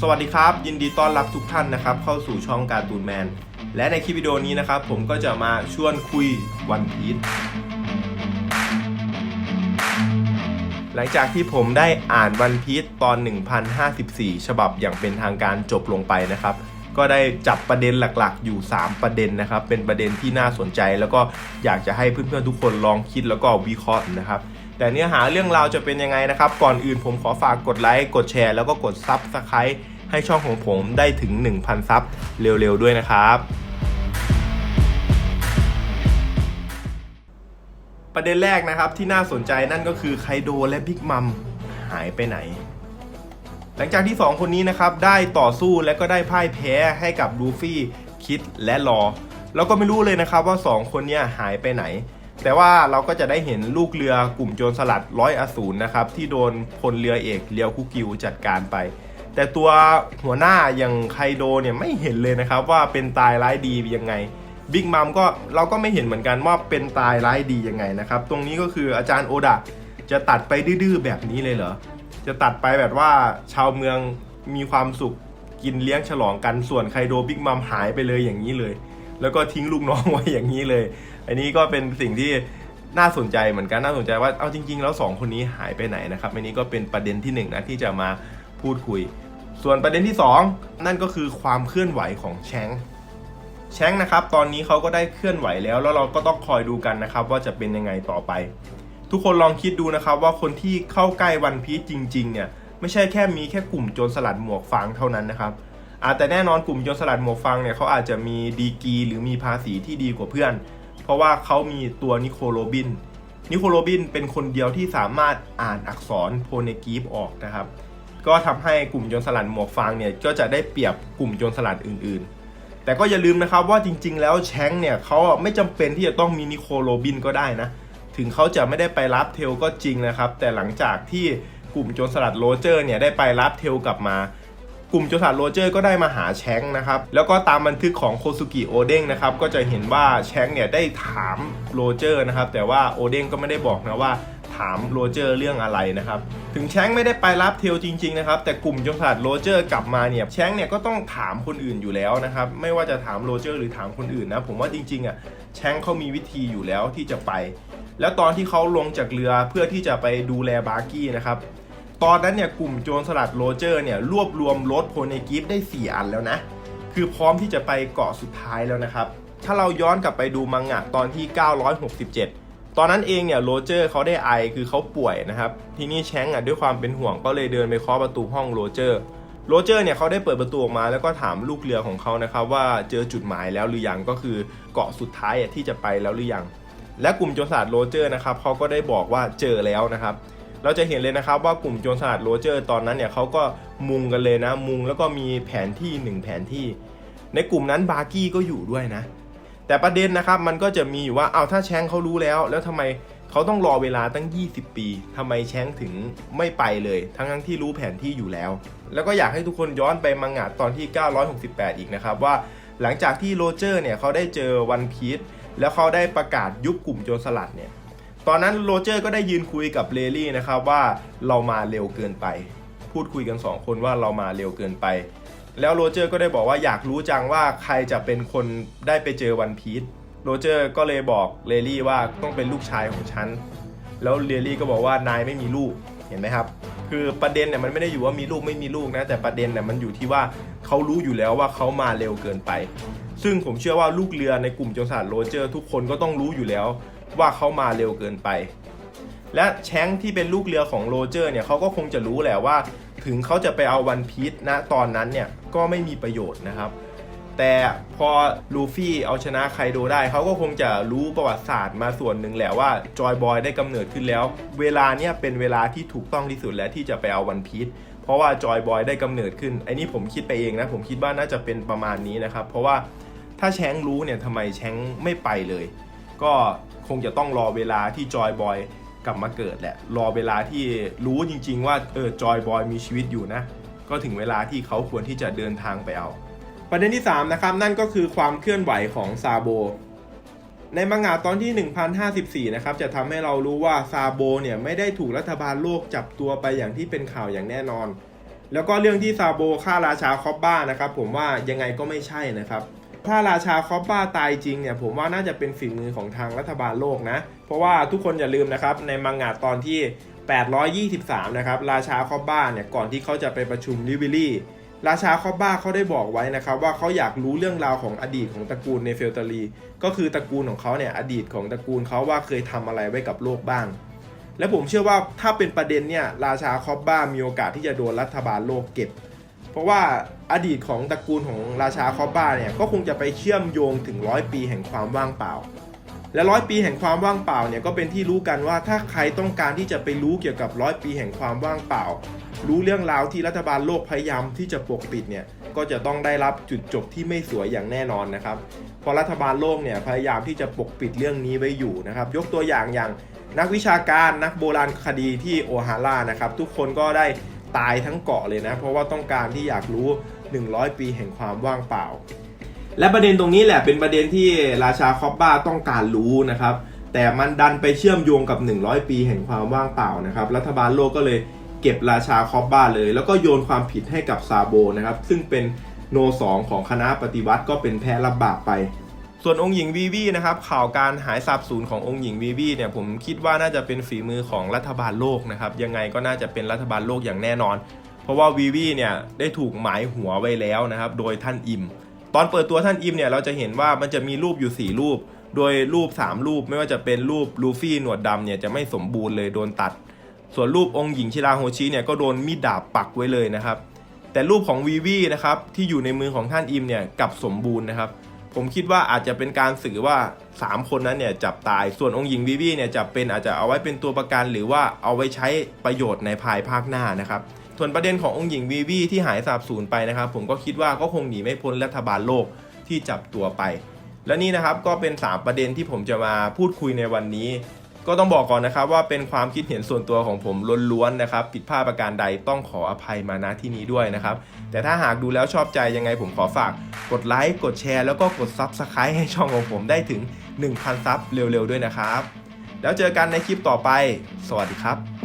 สวัสดีครับ ยินดีต้อนรับทุกท่านนะครับ เข้าสู่ช่องการ์ตูนแมน และในคลิปวิดีโอนี้นะครับ ผมก็จะมาชวนคุยวันพีชหลังจากที่ผมได้อ่านวันพีชตอน 1054 ฉบับอย่างเป็นทางการจบลงไปนะครับ ก็ได้จับประเด็นหลักๆ อยู่ 3 ประเด็นนะครับ เป็นประเด็นที่น่าสนใจ แล้วก็อยากจะให้เพื่อนๆทุกคนลองคิดแล้วก็วิเคราะห์นะครับ แต่เนื้อหาเรื่องราวจะเป็นยังไงนะครับ ก่อนอื่นผมขอฝากกดไลค์ กดแชร์ แล้วก็กดซับสไครต์ให้ช่องของผมได้ถึง 1,000 ซับเร็วๆด้วยนะครับประเด็นแรกนะครับที่น่าสนใจนั่นก็คือไคโดและบิ๊กมัมหายไปไหน หลังจากที่ 2 คนนี้นะครับ ได้ต่อสู้และก็ได้พ่ายแพ้ให้กับลูฟี่ คิดและรอ เราก็ไม่รู้เลยนะครับว่า 2 คนนี้หายไปไหน แต่ว่าเราก็จะได้เห็นลูกเรือกลุ่มโจรสลัดร้อยอสูรนะครับที่โดนพลเรือเอกเลียวคุกิวจัดการไป แต่ตัวหัวหน้าอย่างไคโดเนี่ยไม่เห็นเลยนะครับว่าเป็นตายร้ายดียังไงบิ๊กมัมก็เราก็ไม่เห็นเหมือนกันว่าเป็นตายร้ายดียังไงนะครับ ตรงนี้ก็คืออาจารย์โอดะจะตัดไปดื้อแบบนี้เลยเหรอ จะตัดไปแบบว่าชาวเมืองมีความสุขกินเลี้ยงฉลองกันส่วนไคโดบิ๊กมัมหายไปเลยอย่างนี้เลย แล้วก็ทิ้งลูกน้องไว้อย่างนี้เลย อันนี้ก็เป็นสิ่งที่น่าสนใจเหมือนกันน่าสนใจว่าเอาจริง ๆ แล้วสองคนนี้หายไปไหนนะครับอันนี้ก็เป็นประเด็นที่หนึ่งนะที่จะมาพูดคุย ส่วนประเด็นที่สองนั่นก็คือความเคลื่อนไหวของแชงแชงนะครับตอนนี้เขาก็ได้เคลื่อนไหวแล้ว แล้วเราก็ต้องคอยดูกันนะครับว่าจะเป็นยังไงต่อไป ทุกคนลองคิดดูนะครับว่าคนที่เข้าใกล้วันพีชจริง ๆ เนี่ยไม่ใช่แค่มีแค่กลุ่มโจรสลัดหมวกฟางเท่านั้นนะครับ แต่แน่นอนกลุ่มโจรสลัดหมวกฟางเนี่ยเขาอาจจะมีดีกรีหรือมีภาษีที่ดีกว่าเพื่อน เพราะว่าเขามีตัวนิโคโรบิน นิโคโรบินเป็นคนเดียวที่สามารถอ่านอักษรโพเนกีฟออกนะครับ ก็ทำให้กลุ่มโจรสลัดหมวกฟางเนี่ยก็จะได้เปรียบกลุ่มโจรสลัดอื่น ๆ แต่ก็อย่าลืมนะครับว่าจริง ๆ แล้วแชงเนี่ยเขาไม่จำเป็นที่จะต้องมีนิโคโรบินก็ได้นะ ถึงเขาจะไม่ได้ไปรับเทลก็จริงนะครับ แต่หลังจากที่กลุ่มโจรสลัดโรเจอร์เนี่ยได้ไปรับเทลกลับมา กลุ่มโจรสลัดโรเจอร์ก็ได้มาหาแชงนะครับ แล้วก็ตามบันทึกของโคซุกิโอเด้งนะครับ ก็จะเห็นว่าแชงเนี่ยได้ถามโรเจอร์นะครับ แต่ว่าโอเด้งก็ไม่ได้บอกนะว่าถามโรเจอร์เรื่องอะไรนะครับ ถึงแชงไม่ได้ไปรับเทลจริง ๆ นะครับ แต่กลุ่มโจรสลัดโรเจอร์กลับมาเนี่ยแชงเนี่ยก็ต้องถามคนอื่นอยู่แล้วนะครับ ไม่ว่าจะถามโรเจอร์หรือถามคนอื่นนะ ผมว่าจริง ๆอะแชงเขามีวิธีอยู่แล้วที่จะไป แล้วตอนที่เขาลงจากเรือเพื่อที่จะไปดูแลบาร์กี้นะครับ ตอนนั้นเนี่ยกลุ่มโจรสลัดโรเจอร์เนี่ยรวบรวมรถโพเนกิฟได้ 4 อันแล้วนะ คือพร้อมที่จะไปเกาะสุดท้ายแล้วนะครับ ถ้าเราย้อนกลับไปดูมังงะตอนที่ 967 ตอนนั้นเองเนี่ยโรเจอร์เขาได้ไอคือเขาป่วยนะครับ ทีนี้แชงก์อะด้วยความเป็นห่วงก็เลยเดินไปเคาะประตูห้องโรเจอร์โรเจอร์เนี่ยเขาได้เปิดประตูออกมาแล้วก็ถามลูกเรือของเขานะครับว่าเจอจุดหมายแล้วหรือยังก็คือเกาะสุดท้ายที่จะไปแล้วหรือยังและกลุ่มโจรสลัดโรเจอร์นะครับเขาก็ได้บอกว่าเจอแล้วนะครับ เราจะเห็นเลยนะครับว่ากลุ่มโจรสลัดโรเจอร์ตอนนั้นเนี่ยเขาก็มุงกันเลยนะ มุงแล้วก็มีแผนที่หนึ่งแผนที่ ในกลุ่มนั้นบาร์กี้ก็อยู่ด้วยนะ แต่ประเด็นนะครับมันก็จะมีอยู่ว่าเอาถ้าแชงเขารู้แล้ว แล้วทำไมเขาต้องรอเวลาตั้ง 20 ปีทำไมแชงถึงไม่ไปเลย ทั้งทั้งที่รู้แผนที่อยู่แล้ว แล้วก็อยากให้ทุกคนย้อนไปมังงะตอนที่ 968 อีกนะครับว่าหลังจากที่โรเจอร์เนี่ยเขาได้เจอวันพีชแล้วเขาได้ประกาศยุบกลุ่มโจรสลัดเนี่ย ตอนนั้นโรเจอร์ก็ได้ยืนคุยกับเลลี่นะครับว่าเรามาเร็วเกินไป พูดคุยกัน 2 คนว่าเรามาเร็วเกินไป แล้วโรเจอร์ก็ได้บอกว่าอยากรู้จังว่าใครจะเป็นคนได้ไปเจอวันพีชโรเจอร์ก็เลยบอกเลลี่ว่าต้องเป็นลูกชายของฉัน แล้วเลลี่ก็บอกว่านายไม่มีลูกเห็นไหมครับ คือประเด็นเนี่ยมันไม่ได้อยู่ว่ามีลูกไม่มีลูกนะแต่ประเด็นเนี่ยมันอยู่ที่ว่าเขารู้อยู่แล้วว่าเขามาเร็วเกินไป ซึ่งผมเชื่อว่าลูกเรือในกลุ่มจรสลัดโรเจอร์ทุกคนก็ต้องรู้อยู่แล้ว ว่าเขามาเร็วเกินไป และแชงที่เป็นลูกเรือของโรเจอร์เนี่ยเขาก็คงจะรู้แหละว่า ถึงเขาจะไปเอาวันพีชนะตอนนั้นเนี่ยก็ไม่มีประโยชน์นะครับ แต่พอลูฟี่เอาชนะไคโดได้เขาก็คงจะรู้ประวัติศาสตร์มาส่วนหนึ่งแหละว่าจอยบอยได้กำเนิดขึ้นแล้ว เวลาเนี่ยเป็นเวลาที่ถูกต้องที่สุดแล้วที่จะไปเอาวันพีชเพราะว่าจอยบอยได้กำเนิดขึ้นไอ้นี่ผมคิดไปเองนะผมคิดว่าน่าจะเป็นประมาณนี้นะครับ เพราะว่าถ้าแชงรู้เนี่ยทำไมแชงไม่ไปเลย ก็ งจะต้องรอเวลาที่จอยบอยกลับมาเกิดแหละ รอเวลาที่รู้จริง ๆ ว่าเออจอยบอยมีชีวิตอยู่นะ ก็ถึงเวลาที่เขาควรที่จะเดินทางไปเอา ประเด็นที่ 3 นะครับ นั่นก็คือความเคลื่อนไหวของซาโบ ในมังงะตอนที่ 1054 นะครับ จะทำให้เรารู้ว่าซาโบเนี่ยไม่ได้ถูกรัฐบาลโลกจับตัวไปอย่างที่เป็นข่าวอย่างแน่นอน แล้วก็เรื่องที่ซาโบฆ่าราชาคอบบ้านะครับ ผมว่ายังไงก็ไม่ใช่นะครับ ถ้าราชาคอบบ้าตายจริงเนี่ยผมว่าน่าจะเป็นฝีมือของทางรัฐบาลโลกนะ เพราะว่าทุกคนอย่าลืมนะครับในมังงะตอนที่ 823 นะครับราชาคอบบ้าเนี่ยก่อนที่เขาจะไปประชุมลิวิลี่ราชาคอบบ้าเขาได้บอกไว้นะครับว่าเขาอยากรู้เรื่องราวของอดีตของตระกูลเนเฟลตาลีก็คือตระกูลของเขาเนี่ยอดีตของตระกูลเขาว่าเคยทำอะไรไว้กับโลกบ้าง และผมเชื่อว่าถ้าเป็นประเด็นเนี่ยราชาคอบบ้ามีโอกาสที่จะโดนรัฐบาลโลกเก็บ เพราะว่าอดีตของตระกูลของราชาคอบบ้าเนี่ยก็คงจะไปเชื่อมโยงถึงร้อยปีแห่งความว่างเปล่า และร้อยปีแห่งความว่างเปล่าเนี่ยก็เป็นที่รู้กันว่าถ้าใครต้องการที่จะไปรู้เกี่ยวกับร้อยปีแห่งความว่างเปล่า รู้เรื่องราวที่รัฐบาลโลกพยายามที่จะปกปิดเนี่ยก็จะต้องได้รับจุดจบที่ไม่สวยอย่างแน่นอนนะครับเพราะรัฐบาลโลกเนี่ยพยายามที่จะปกปิดเรื่องนี้ไว้อยู่นะครับ ยกตัวอย่างอย่างนักวิชาการนักโบราณคดีที่โอฮาร่านะครับ ทุกคนก็ได้ ตายทั้งเกาะเลยนะ เพราะว่าต้องการที่อยากรู้ 100 ปีแห่งความว่างเปล่า และประเด็นตรงนี้แหละเป็นประเด็นที่ราชาคอบบ้าต้องการรู้นะครับแต่มันดันไปเชื่อมโยงกับ 100 ปีแห่งความว่างเปล่านะครับ รัฐบาลโลกก็เลยเก็บราชาคอบบ้าเลย แล้วก็โยนความผิดให้กับซาโบนะครับ ซึ่งเป็นโนสองของคณะปฏิวัติก็เป็นแพ้รับบาปไป ส่วนองค์หญิงวีวีนะครับข่าวการหายสาบสูญขององค์หญิงวีวีเนี่ยผมคิดว่าน่าจะเป็นฝีมือของรัฐบาลโลกนะครับยังไงก็น่าจะเป็นรัฐบาลโลกอย่างแน่นอน เพราะว่าวีวีเนี่ยได้ถูกหมายหัวไว้แล้วนะครับโดยท่านอิม ตอนเปิดตัวท่านอิมเนี่ยเราจะเห็นว่ามันจะมีรูปอยู่ 4 รูป โดยรูป 3 รูปไม่ว่าจะเป็นรูปลูฟี่หนวดดำเนี่ยจะไม่สมบูรณ์เลยโดนตัด ส่วนรูปองค์หญิงชิราโฮชิเนี่ยก็โดนมีดดาบปักไว้เลยนะครับแต่รูปของวีวีนะครับที่อยู่ในมือของท่านอิมเนี่ยกลับสมบูรณ์นะครับ ผมคิดว่าอาจจะเป็นการสื่อว่า 3 คนนั้นเนี่ยจับตายส่วนองค์หญิงวีวีเนี่ยจับเป็นอาจจะเอาไว้เป็นตัวประกันหรือว่าเอาไว้ใช้ประโยชน์ในภายภาคหน้านะครับส่วนประเด็นขององค์หญิงวีวีที่หายสาบสูญไปนะครับ ผมก็คิดว่าก็คงหนีไม่พ้นรัฐบาลโลกที่จับตัวไป และนี่นะครับก็เป็น 3 ประเด็นที่ผมจะมาพูดคุยในวันนี้ ก็ต้องบอกก่อนนะครับว่าเป็นความคิดเห็นส่วนตัวของผมล้วนๆนะครับผิดพลาดประการใดต้องขออภัยมาณที่นี้ด้วยนะครับ แต่ถ้าหากดูแล้วชอบใจยังไงผมขอฝากกดไลค์กดแชร์แล้วก็กด s u b สไครต์ให้ช่องของผมได้ถึง 1,000ซับเร็วๆด้วยนะครับ แล้วเจอกันในคลิปต่อไป สวัสดีครับ